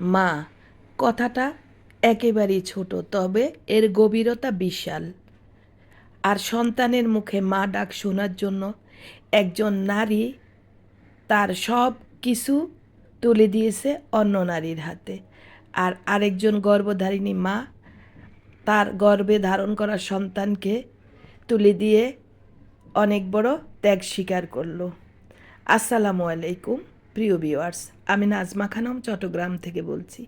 মা, কথাটা একেবারেই ছোট, তবে এর গভীরতা বিশাল। আর সন্তানের মুখে মা ডাক শোনার জন্য একজন নারী তার সব কিছু তুলে দিয়েছে অন্য নারীর হাতে। আর আরেকজন গর্ভধারিণী মা তার গর্ভে ধারণ করা সন্তানকে তুলে দিয়ে অনেক বড় ত্যাগ স্বীকার করল। আসসালামু আলাইকুম। প্রিয় ভিউয়ার্স, আমি নাজমা খানম চট্টগ্রাম থেকে বলছি।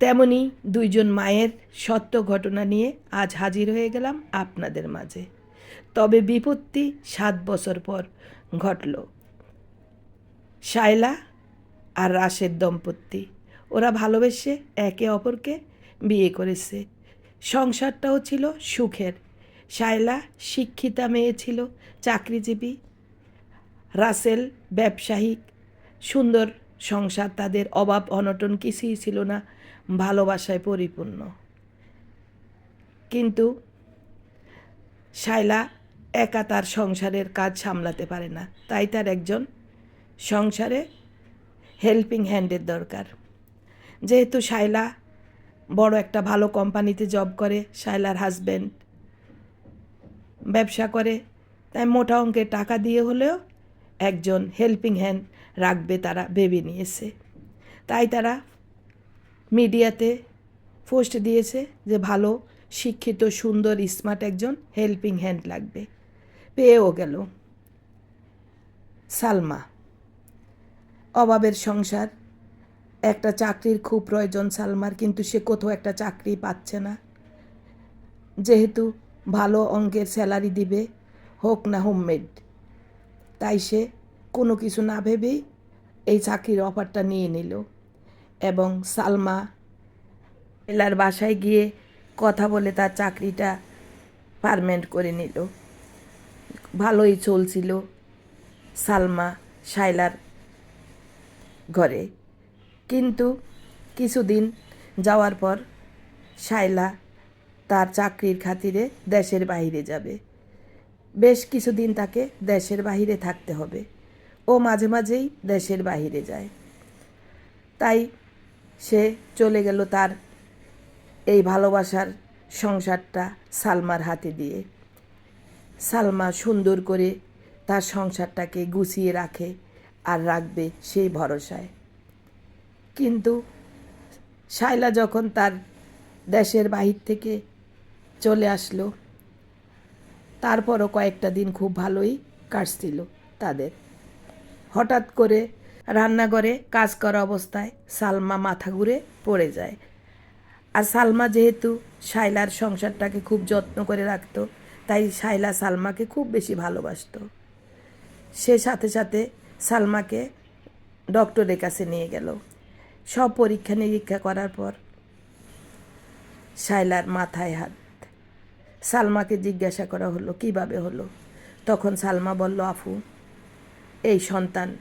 তেমনি দুইজন মায়ের সত্য ঘটনা নিয়ে আজ হাজির হয়ে গেলাম আপনাদের মাঝে। তবে বিপত্তি সাত বছর পর ঘটল। শায়লা আর রাশের দম্পতি, ওরা ভালোবেসে একে অপরকে বিয়ে করেছে। সংসারটাও ছিল সুখের। শায়লা শিক্ষিতা মেয়ে ছিল, চাকরিজীবী রাসেল ব্যবসায়িক, সুন্দর সংসার তাদের অভাব অনটন কিছুই ছিল না, ভালোবাসায় পরিপূর্ণ। কিন্তু শায়লা একা তার সংসারের কাজ সামলাতে পারে না, তাই তার একজন সংসারে হেল্পিং হ্যান্ডের দরকার। যেহেতু শায়লা বড় একটা ভালো কোম্পানিতে জব করে, শায়লার হাজব্যান্ড ব্যবসা করে, তাই মোটা অঙ্কের টাকা দিয়ে হলেও একজন হেল্পিং হ্যান্ড রাখবে তারা ভেবে নিয়েছে। তাই তারা মিডিয়াতে পোস্ট দিয়েছে যে, ভালো, শিক্ষিত, সুন্দর স্মার্ট একজন হেল্পিং হ্যান্ড লাগবে। পেয়েও গেল সালমা। অভাবের সংসার। একটা চাকরির খুব প্রয়োজন সালমার, কিন্তু সে কোথাও একটা চাকরি পাচ্ছে না। যেহেতু ভালো অঙ্কের স্যালারি দিবে, হোক না হোমমেড। তাই সে কোনো কিছু না ভেবেই এই চাকরির অফারটা নিয়ে নিল এবং সালমা এলার বাসায় গিয়ে কথা বলে তার চাকরিটা পারমেন্ট করে নিল। ভালোই চলছিল সালমা শাইলার ঘরে। কিন্তু কিছুদিন যাওয়ার পর শাইলা তার চাকরির খাতিরে দেশের বাইরে যাবে। বেশ কিছুদিন তাকে দেশের বাহিরে থাকতে হবে। ও মাঝে মাঝেই দেশের বাহিরে যায়। তাই সে চলে গেল তার এই ভালোবাসার সংসারটা সালমার হাতে দিয়ে। সালমা সুন্দর করে তার সংসারটাকে গুছিয়ে রাখে আর রাখবে সেই ভরসায়। কিন্তু শায়লা যখন তার দেশের বাহির থেকে চলে আসলো তারপরও কয়েকটা দিন খুব ভালোই কাটছিল তাদের। হঠাৎ করে রান্নাঘরে কাজ করা অবস্থায় সালমা মাথা ঘুরে পড়ে যায়। আর সালমা যেহেতু শাইলার সংসারটাকে খুব যত্ন করে রাখত, তাই শাইলা সালমাকে খুব বেশি ভালোবাসত। সে সাথে সাথে সালমাকে ডক্টরের কাছে নিয়ে গেল। সব পরীক্ষা নিরীক্ষা করার পর শাইলার মাথায় হাত সালমাকে জিজ্ঞাসা করা হলো, কীভাবে হলো? তখন সালমা বলল, আফু, এই সন্তান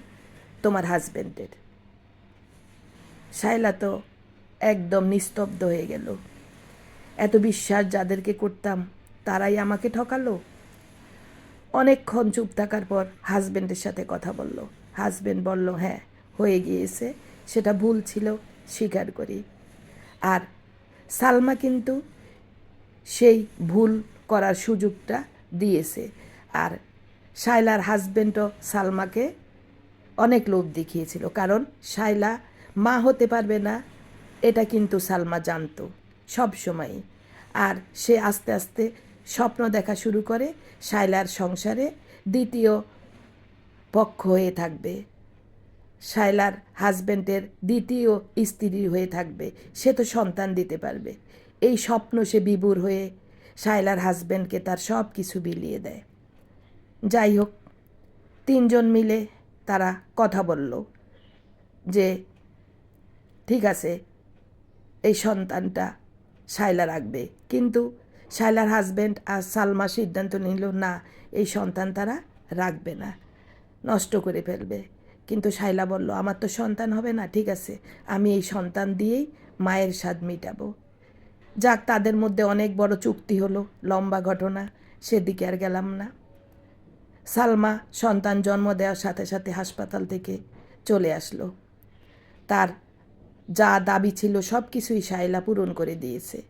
তোমার হাজবেন্ডের। শাইলা তো একদম নিস্তব্ধ হয়ে গেল। এত বিশ্বাস যাদেরকে করতাম, তারাই আমাকে ঠকালো? অনেকক্ষণ চুপ থাকার পর হাজবেন্ডের সাথে কথা বলল। হাজবেন্ড বলল হ্যাঁ হয়ে গিয়েছে, সেটা ভুল ছিল, স্বীকার করি। আর সালমা কিন্তু সেই ভুল করার সুযোগটা দিয়েছে। আর শায়লার হাজবেন্ডও সালমাকে অনেক লোভ দেখিয়েছিল, কারণ শায়লা মা হতে পারবে না, এটা কিন্তু সালমা জানতো সব সময় আর সে আস্তে আস্তে স্বপ্ন দেখা শুরু করে শায়লার সংসারে, দ্বিতীয় পক্ষ হয়ে থাকবে। শায়লার হাজব্যান্ডের দ্বিতীয় স্ত্রী হয়ে থাকবে, সে তো সন্তান দিতে পারবে। এই স্বপ্ন সে বিভোর হয়ে শায়লার হাজব্যান্ডকে তার সব কিছু বিলিয়ে দেয়। যাই হোক, তিনজন মিলে তারা কথা বলল যে, ঠিক আছে, এই সন্তানটা শায়লা রাখবে। কিন্তু শায়লার হাজব্যান্ড আর সালমা সিদ্ধান্ত নিল, না, এই সন্তান তারা রাখবে না, নষ্ট করে ফেলবে। কিন্তু শায়লা বলল, আমার তো সন্তান হবে না, ঠিক আছে, আমি এই সন্তান দিয়েই মায়ের স্বাদ মিটাবো। যাক, তাদের মধ্যে অনেক বড় চুক্তি হলো, লম্বা ঘটনা, সেদিকে আর গেলাম না। সালমা সন্তান জন্ম দেওয়ার সাথে সাথে হাসপাতাল থেকে চলে আসলো। তার যা দাবি ছিল সব কিছুই শায়লা পূরণ করে দিয়েছে।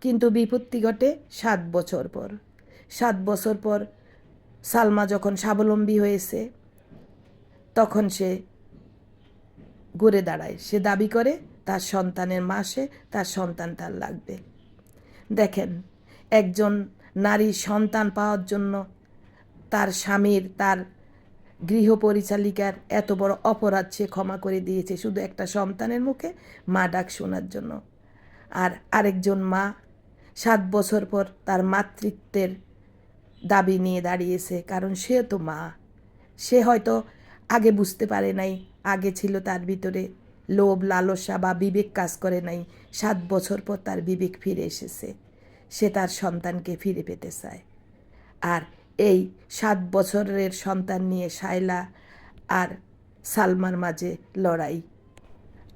কিন্তু বিপত্তি ঘটে সাত বছর পর। সাত বছর পর সালমা যখন স্বাবলম্বী হয়েছে, তখন সে ঘুরে দাঁড়ায়। সে দাবি করে তার সন্তানের মাসে তার সন্তান তার লাগবে। দেখেন, একজন নারী সন্তান পাওয়ার জন্য তার স্বামীর, তার গৃহ পরিচালিকার এত বড় অপরাধ সে ক্ষমা করে দিয়েছে শুধু একটা সন্তানের মুখে, মা ডাক শোনার জন্য। আর আরেকজন মা সাত বছর পর তার মাতৃত্বের দাবি নিয়ে দাঁড়িয়েছে, কারণ সে তো মা। সে হয়তো আগে বুঝতে পারে নাই, আগে ছিল তার ভিতরে লোভ, লালসা বা বিবেক কাজ করে নাই। সাত বছর পর তার বিবেক ফিরে এসেছে। সে তার সন্তানকে ফিরে পেতে চায়। আর এই সাত বছরের সন্তান নিয়ে শায়লা আর সালমার মাঝে লড়াই।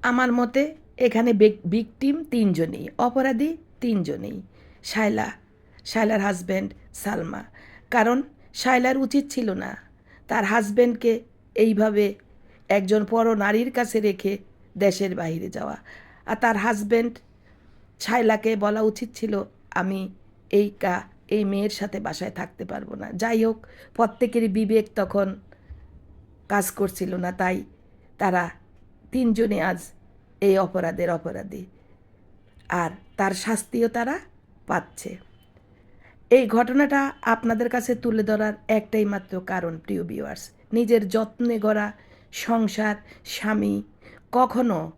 আমার মতে এখানে বিকটিম তিনজনেই, অপরাধী তিনজনেই, শায়লা, শায়লার হাজব্যান্ড, সালমা। কারণ শায়লার উচিত ছিল না। তার হাজব্যান্ডকে এইভাবে একজন পর নারীর কাছে রেখে দেশের বাইরে যাওয়া। আর তার হাজব্যান্ড ছাইলাকে বলা উচিত ছিল, আমি এই কা, এই মেয়ের সাথে বাসায় থাকতে পারব না। যাই হোক, প্রত্যেকেরই বিবেক তখন কাজ করছিল না, তাই তারা তিনজনে আজ এই অপরাধের অপরাধী। আর তার শাস্তিও তারা পাচ্ছে। এই ঘটনাটা আপনাদের কাছে তুলে ধরার একটাই মাত্র কারণ, প্রিয় ভিউয়ার্স নিজের যত্নে গড়া সংসার, স্বামী কখনো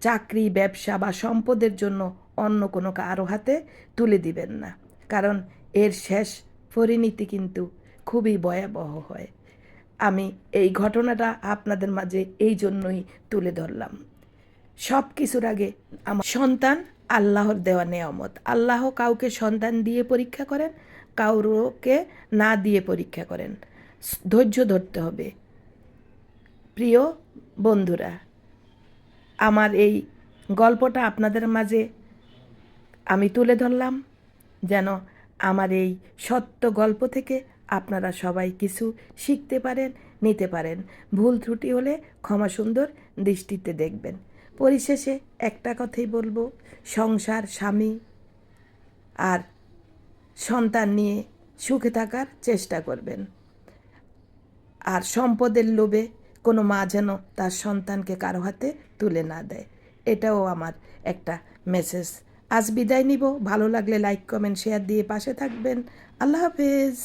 চাকরি, ব্যবসা বা সম্পদের জন্য অন্য কোনো কারও হাতে তুলে দিবেন না। কারণ এর শেষ পরিণতি কিন্তু খুবই ভয়াবহ হয়। আমি এই ঘটনাটা আপনাদের মাঝে এই জন্যই তুলে ধরলাম। সব কিছুর আগে আমার সন্তান আল্লাহর দেওয়া নেয়ামত। আল্লাহ কাউকে সন্তান দিয়ে পরীক্ষা করেন, কাউকে না দিয়ে পরীক্ষা করেন। ধৈর্য ধরতে হবে। প্রিয় বন্ধুরা আমার এই গল্পটা আপনাদের মাঝে আমি তুলে ধরলাম, যেন আমার এই সত্য গল্প থেকে আপনারা সবাই কিছু শিখতে পারেন, নিতে পারেন। ভুল ত্রুটি হলে ক্ষমা সুন্দর দৃষ্টিতে দেখবেন। পরিশেষে একটা কথাই বলব, সংসার, স্বামী আর সন্তান নিয়ে সুখে থাকার চেষ্টা করবেন। আর সম্পদের লোভে কোনো মা যেন তার সন্তানকে কারও হাতে তুলে না দেয়। এটাও আমার একটা মেসেজ আজ বিদায় নিব। ভালো লাগলে লাইক কমেন্ট শেয়ার দিয়ে পাশে থাকবেন। আল্লাহ হাফেজ।